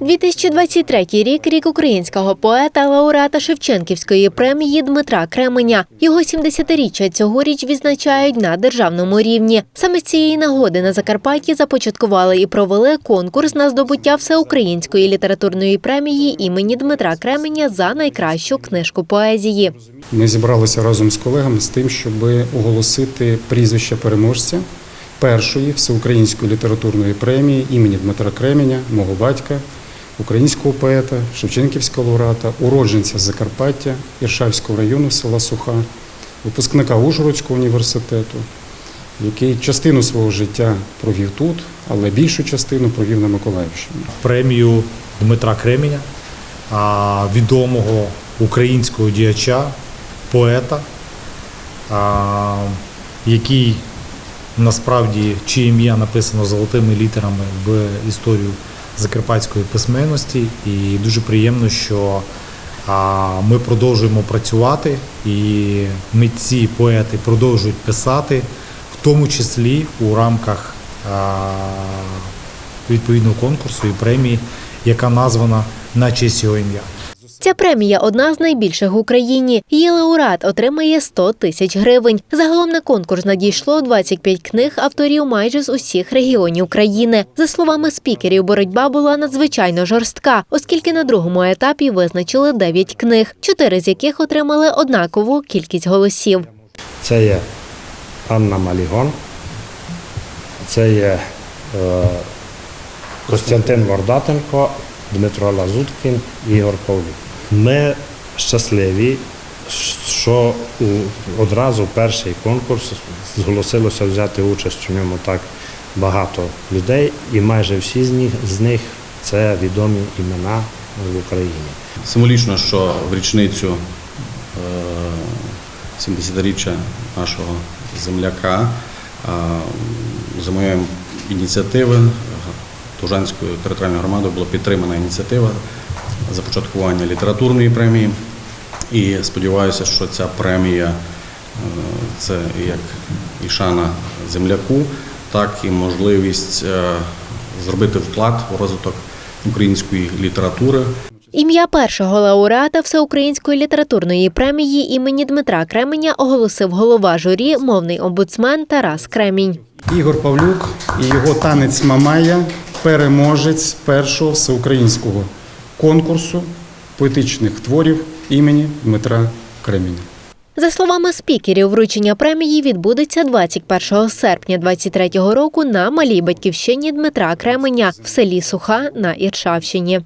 2023 рік – рік українського поета, лауреата Шевченківської премії Дмитра Кременя. Його 70-річчя цьогоріч відзначають на державному рівні. Саме з цієї нагоди на Закарпатті започаткували і провели конкурс на здобуття всеукраїнської літературної премії імені Дмитра Кременя за найкращу книжку поезії. Ми зібралися разом з колегами з тим, щоб оголосити прізвище переможця першої всеукраїнської літературної премії імені Дмитра Кременя, мого батька, українського поета, Шевченківського лауреата, уродженця Закарпаття, Іршавського району села Суха, випускника Ужгородського університету, який частину свого життя провів тут, але більшу частину провів на Миколаївщині. премію Дмитра Кременя, відомого українського діяча, поета, який насправді чиє ім'я написано золотими літерами в історію закарпатської письменності. І дуже приємно, що ми продовжуємо працювати, і митці, поети продовжують писати, в тому числі у рамках відповідного конкурсу і премії, яка названа на честь його ім'я. Ця премія одна з найбільших в Україні. Її лауреат отримає 100 тисяч гривень. Загалом на конкурс надійшло 25 книг авторів майже з усіх регіонів країни. За словами спікерів, боротьба була надзвичайно жорстка, оскільки на другому етапі визначили 9 книг, чотири з яких отримали однакову кількість голосів. Це є Анна Малігон, це є е, Костянтин Вардатенко, Дмитро Лазуткін, Ігор Павлюк. Ми щасливі, що одразу перший конкурс зголосилося взяти участь у ньому так багато людей, і майже всі з них, з них це відомі імена в Україні. Символічно, що в річницю е, 70-річчя нашого земляка е, за моєю ініціативи Тужанською територіальною громадою була підтримана ініціатива започаткування літературної премії. І сподіваюся, що ця премія е, це як і шана земляку, так і можливість е, зробити вклад у розвиток української літератури. Ім'я першого лауреата Всеукраїнської літературної премії імені Дмитра Кременя оголосив голова журі, мовний омбудсмен Тарас Кремінь. Ігор Павлюк і його танець Мамая переможець першого всеукраїнського конкурсу поетичних творів імені Дмитра Кременя. За словами спікерів, вручення премії відбудеться 21 серпня 2023 року на малій батьківщині Дмитра Кременя в селі Суха на Іршавщині.